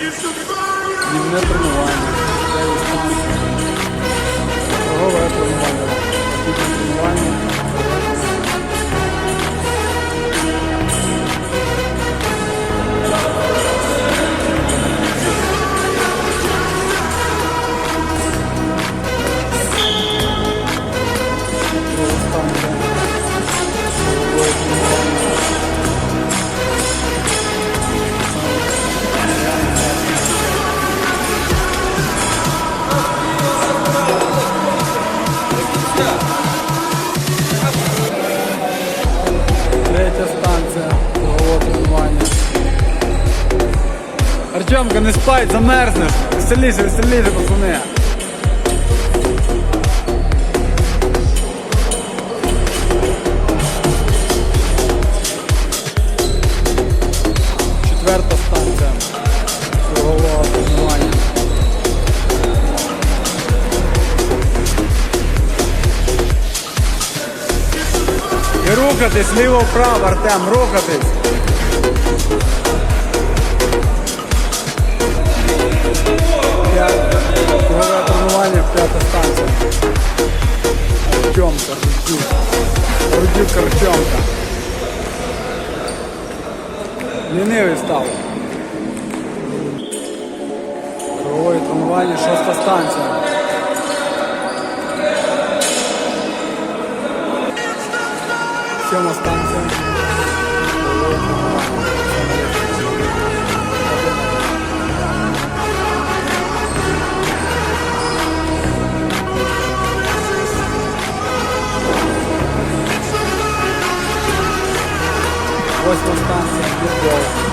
Днівне тренування. Дев'ять Третя станція. Кругове тренування. Артемка, не спать, замерзнеш. Веселіше, веселіше, пацани. І рухатись ліво-вправо, Артем, рухатись. Кругове тренування, п'ята станція. Артемка, Рудюк. Рудюк Артемка. Лінивий став. Кругове тренування, шоста станція. Сьома станція. Восьма станція. Футбол.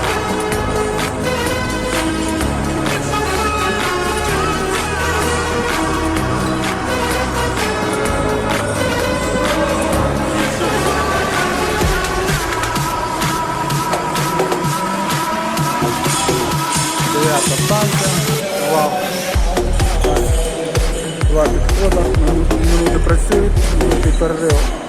Дев'ята станція. Два. Два підходи. Минути працюють, перерив.